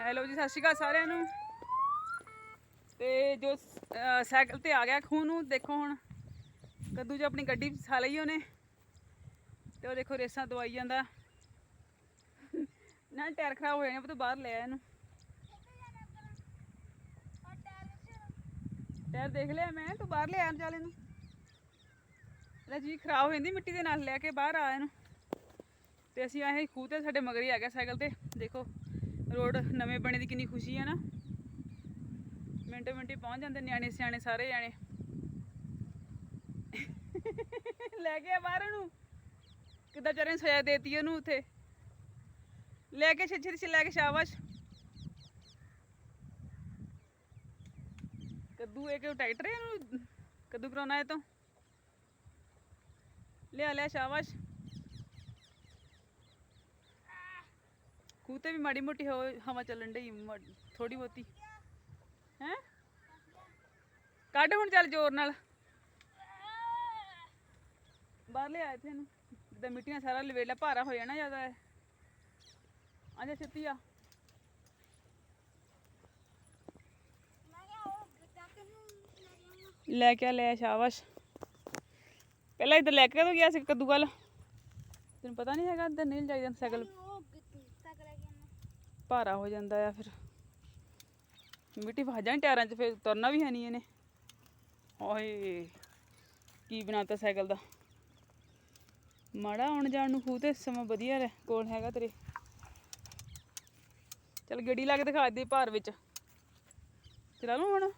Hello ਜੀ, ਸਤਿ ਸ਼੍ਰੀ ਅਕਾਲ ਸਾਰਿਆਂ ਨੂੰ। ਤੇ ਜੋ ਸਾਈਕਲ ਤੇ ਆ ਗਿਆ ਖੂਹ ਨੂੰ, ਦੇਖੋ ਹੁਣ। ਕੱਦੂ ਜੀ ਆਪਣੀ ਗੱਡੀ ਫਸਾ ਲਈ ਉਹਨੇ। ਤੇ ਉਹ ਦੇਖੋ ਰੇਸਾਂ ਦਵਾਈ ਜਾਂਦਾ। ਨਾ, ਟਾਇਰ ਖਰਾਬ ਹੋ ਜਾਣੇ ਉਹ ਬਾਹਰ ਲੈ ਆਇਆ ਇਹਨੂੰ। ਟਾਇਰ ਦੇਖ ਲਿਆ ਮੈਂ, ਤੂੰ ਬਾਹਰ ਲੈ ਆਂ ਚੱਲ ਇਹਨੂੰ। ਇਹਦਾ ਜੀ ਖਰਾਬ ਹੋ ਜਾਂਦੀ, ਮਿੱਟੀ ਦੇ ਨਾਲ ਲੈ ਕੇ ਬਾਹਰ ਆ ਇਹਨੂੰ। ਤੇ ਅਸੀਂ ਆਏ ਖੂਹ ਤੇ, ਸਾਡੇ ਮਗਰ ਹੀ ਆ ਗਿਆ ਸਾਈਕਲ ਤੇ, ਦੇਖੋ। ਰੋਡ ਨਵੇਂ ਬਣੇ ਦੀ ਕਿੰਨੀ ਖੁਸ਼ੀ ਹੈ ਨਾ। ਮਿੰਟੋ ਮਿੰਟੀ ਪਹੁੰਚ ਜਾਂਦੇ ਨਿਆਣੇ ਸਿਆਣੇ ਸਾਰੇ ਜਾਣੇ। ਲੈ ਕੇ ਬਾਹਰ ਨੂੰ ਕਿੱਦਾਂ ਚਰਨ ਸਜ਼ਾ ਦੇਤੀ ਉਹਨੂੰ ਉੱਥੇ। ਲੈ ਕੇ ਛੇ ਛੇ ਲੈ ਕੇ ਸ਼ਾਬਾਸ਼। ਕੱਦੂ ਇਹ ਕਿ ਟਰੈਕਟਰ ਇਹਨੂੰ? ਕੱਦੂ ਕਰਾਉਣਾ ਹੈ ਤੋਂ। ਲਿਆ ਲਿਆ, ਸ਼ਾਬਾਸ਼। ਖੂਹ ਤੇ ਵੀ ਮਾੜੀ ਮੋਟੀ ਹਵਾ ਹਵਾ ਚੱਲਣ ਡਈ ਥੋੜੀ ਬਹੁਤੀ। ਹੈ? ਕੱਢ ਹੁਣ ਚੱਲ ਜ਼ੋਰ ਨਾਲ। ਬਾਹਰ ਲਿਆ ਇੱਥੇ ਨੂੰ ਜਿੱਦਾਂ ਮਿੱਟੀ ਸਾਰਾ ਲਵੇਲਾ ਭਾਰਾ ਹੋ ਜਾਣਾ ਜ਼ਿਆਦਾ ਹੈ ਆਜਾ ਛੇਤੀ ਆ। ਲੈ ਕੇ ਆ, ਲੈ ਆ, ਸ਼ਾਬਾਸ਼। ਪਹਿਲਾਂ ਇੱਧਰ ਲੈ ਕੇ ਕਦੋਂ ਗਿਆ ਸੀ ਕੱਦੂ ਵੱਲ ਤੈਨੂੰ ਪਤਾ ਨਹੀਂ ਹੈਗਾ ਇੱਧਰ ਨਹੀਂ ਜਾਈਦਾ ਸਾਈਕਲ। ਭਾਰਾ ਹੋ ਜਾਂਦਾ ਆ ਫਿਰ। ਮਿੱਟੀ ਫਸ ਜਾਣੀ ਟਾਇਰਾਂ 'ਚ, ਫਿਰ ਤੁਰਨਾ ਵੀ ਹੈ ਨਹੀਂ ਇਹਨੇ। ਓਏ, ਕੀ ਬਣਾਤਾ ਸਾਈਕਲ ਦਾ? ਮਾੜਾ ਆਉਣ ਜਾਣ ਨੂੰ ਖੂਹ ਤੇ ਸਮਾਂ ਵਧੀਆ ਰਹਿ, ਕੋਲ ਹੈਗਾ ਤੇਰੇ। ਚਲ ਗੱਡੀ ਲਾ ਕੇ ਦਿਖਾ ਦੇ ਭਾਰ ਵਿੱਚ। ਚਲਾ ਲੂ ਹੁਣ?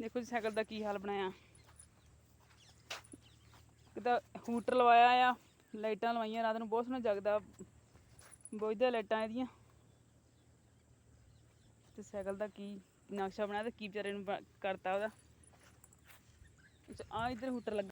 ਦੇਖੋ ਜੀ ਸਾਈਕਲ ਦਾ ਕੀ ਹਾਲ ਬਣਾਇਆ। ਕਿਦਾ ਹੂਟਰ ਲਵਾਇਆ ਆ, ਲਾਈਟਾਂ ਲਵਾਈਆਂ, ਰਾਤ ਨੂੰ ਬਹੁਤ ਸੋਹਣਾ ਜਗਦਾ। ਬੁਝਦਾ ਲਾਈਟਾਂ ਇਹਦੀਆਂ। ਤੇ ਸਾਈਕਲ ਦਾ ਕੀ ਨਕਸ਼ਾ ਬਣਾਇਆ ਤੇ ਕੀ ਵਿਚਾਰੇ ਨੂੰ ਕਰਤਾ ਉਹਦਾ। ਆ ਇੱਧਰ ਹੂਟਰ ਲੱਗਾ।